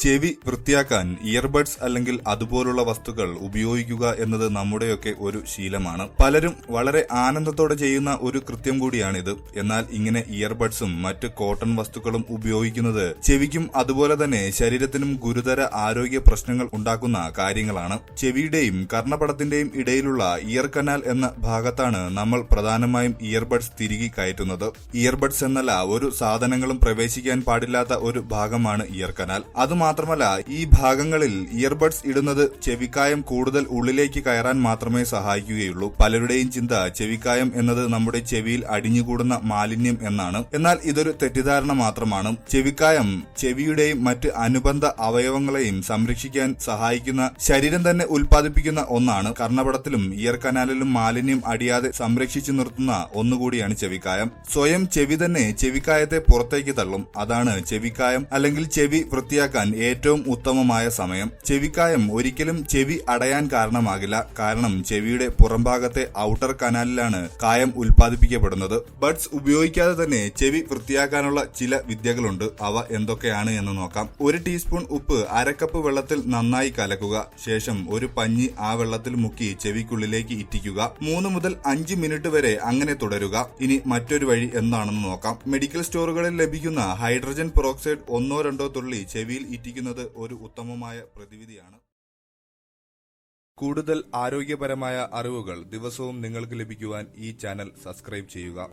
ചെവി വൃത്തിയാക്കാൻ ഇയർബഡ്സ് അല്ലെങ്കിൽ അതുപോലുള്ള വസ്തുക്കൾ ഉപയോഗിക്കുക എന്നത് നമ്മുടെയൊക്കെ ഒരു ശീലമാണ്. പലരും വളരെ ആനന്ദത്തോടെ ചെയ്യുന്ന ഒരു കൃത്യം കൂടിയാണിത്. എന്നാൽ ഇങ്ങനെ ഇയർബഡ്സും മറ്റ് കോട്ടൺ വസ്തുക്കളും ഉപയോഗിക്കുന്നത് ചെവിക്കും അതുപോലെ തന്നെ ശരീരത്തിനും ഗുരുതര ആരോഗ്യ പ്രശ്നങ്ങൾ ഉണ്ടാക്കുന്ന കാര്യങ്ങളാണ്. ചെവിയുടെയും കർണപടത്തിന്റെയും ഇടയിലുള്ള ഇയർ കനാൽ എന്ന ഭാഗത്താണ് നമ്മൾ പ്രധാനമായും ഇയർബഡ്സ് തിരികെ കയറ്റുന്നത്. ഇയർബഡ്സ് എന്നല്ല ഒരു സാധനങ്ങളും പ്രവേശിക്കാൻ പാടില്ലാത്ത ഒരു ഭാഗമാണ് ഇയർ കനാൽ. അതുമാത്രമല്ല ഈ ഭാഗങ്ങളിൽ ഇയർബഡ്സ് ഇടുന്നത് ചെവിക്കായം കൂടുതൽ ഉള്ളിലേക്ക് കയറാൻ മാത്രമേ സഹായിക്കുകയുള്ളൂ. പലരുടെയും ചിന്ത ചെവിക്കായം എന്നത് നമ്മുടെ ചെവിയിൽ അടിഞ്ഞുകൂടുന്ന മാലിന്യം എന്നാണ്. എന്നാൽ ഇതൊരു തെറ്റിദ്ധാരണ മാത്രമാണ്. ചെവിക്കായം ചെവിയുടെയും മറ്റ് അനുബന്ധ അവയവങ്ങളെയും സംരക്ഷിക്കാൻ സഹായിക്കുന്ന ശരീരം തന്നെ ഉൽപ്പാദിപ്പിക്കുന്ന ഒന്നാണ്. കർണപടത്തിലും ഇയർ കനാലിലും മാലിന്യം അടിയാതെ സംരക്ഷിച്ചു നിർത്തുന്ന ഒന്നുകൂടിയാണ് ചെവിക്കായം. സ്വയം ചെവി തന്നെ ചെവിക്കായത്തെ പുറത്തേക്ക് തള്ളും. അതാണ് ചെവിക്കായം അല്ലെങ്കിൽ ചെവി വൃത്തിയാക്കാൻ ഏറ്റവും ഉത്തമമായ സമയം. ചെവിക്കായം ഒരിക്കലും ചെവി അടയാൻ കാരണമാകില്ല. കാരണം ചെവിയുടെ പുറംഭാഗത്തെ ഔട്ടർ കനാലിലാണ് കായം ഉൽപ്പാദിപ്പിക്കപ്പെടുന്നത്. ബഡ്സ് ഉപയോഗിക്കാതെ തന്നെ ചെവി വൃത്തിയാക്കാനുള്ള ചില വിദ്യകളുണ്ട്. അവ എന്തൊക്കെയാണ് എന്ന് നോക്കാം. ഒരു ടീസ്പൂൺ ഉപ്പ് അരക്കപ്പ് വെള്ളത്തിൽ നന്നായി കലക്കുക. ശേഷം ഒരു പഞ്ഞി ആ വെള്ളത്തിൽ മുക്കി ചെവിക്കുള്ളിലേക്ക് ഇറ്റിക്കുക. മൂന്ന് മുതൽ അഞ്ച് മിനിറ്റ് വരെ അങ്ങനെ തുടരുക. ഇനി മറ്റൊരു വഴി എന്താണെന്ന് നോക്കാം. മെഡിക്കൽ സ്റ്റോറുകളിൽ ലഭിക്കുന്ന ഹൈഡ്രജൻ പെറോക്സൈഡ് ഒന്നോ രണ്ടോ തുള്ളി ചെവിയിൽ ഇറ്റിക്കുന്നത് ഒരു ഉത്തമമായ പ്രതിവിധിയാണ്. കൂടുതൽ ആരോഗ്യപരമായ അറിവുകൾ ദിവസവും നിങ്ങൾക്ക് ലഭിക്കുവാൻ ഈ ചാനൽ സബ്സ്ക്രൈബ് ചെയ്യുക.